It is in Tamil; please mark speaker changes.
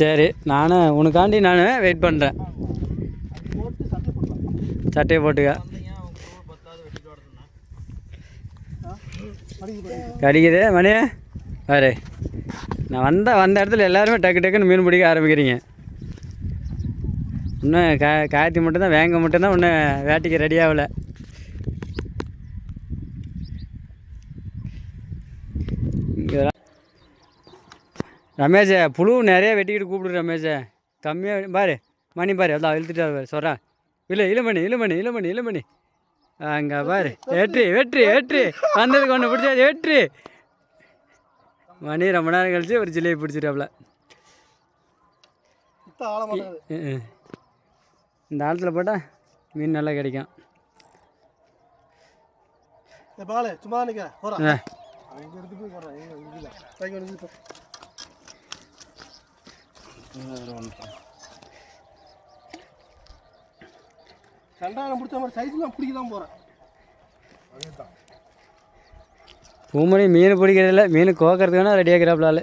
Speaker 1: சரி நானும் உனக்காண்டி நான் வெயிட் பண்ணுறேன் சட்டையை போட்டுக்க.
Speaker 2: அடிக்க
Speaker 1: கடிக்குது மணி பாரு. நான் வந்த வந்த இடத்துல எல்லாருமே டக்கு டக்குன்னு மீன் பிடிக்க ஆரம்பிக்கிறீங்க. இன்னும் கா காயத்தி மட்டும்தான் வேங்க மட்டும்தான் இன்னும் வேட்டைக்கு ரெடி ஆகலை. ரமேஷ் புழு நிறைய வெட்டிக்கிட்டு கூப்பிடு ரமேஷ். கம்மியாக பாரு மணி பாரு அதான் இழுத்துட்டு பாரு சொல்கிறேன் இல்லை இளமணி இளமணி இளமணி இளமணி அங்கே பாரு வெற்றி வெற்றி வெற்றி வந்ததுக்கு ஒன்று பிடிச்சாச்சு வெற்றி மணி ரொம்ப நேரம் கழிச்சு ஒரு ஜிலேபி
Speaker 2: மாட்டாது
Speaker 1: இந்த ஆழத்தில் போட்டால் மீன் நல்லா கிடைக்கும்.
Speaker 2: சும்மா நிற்க சண்டாரம் பிடிச்ச மாதிரி சைஸ்லாம் பிடிக்க தான் போகிறேன்
Speaker 1: பூமணி மீன் பிடிக்கிறதில்ல மீன் கோக்கிறதுக்கு வேணால் ரெடி ஆகிறாப்புல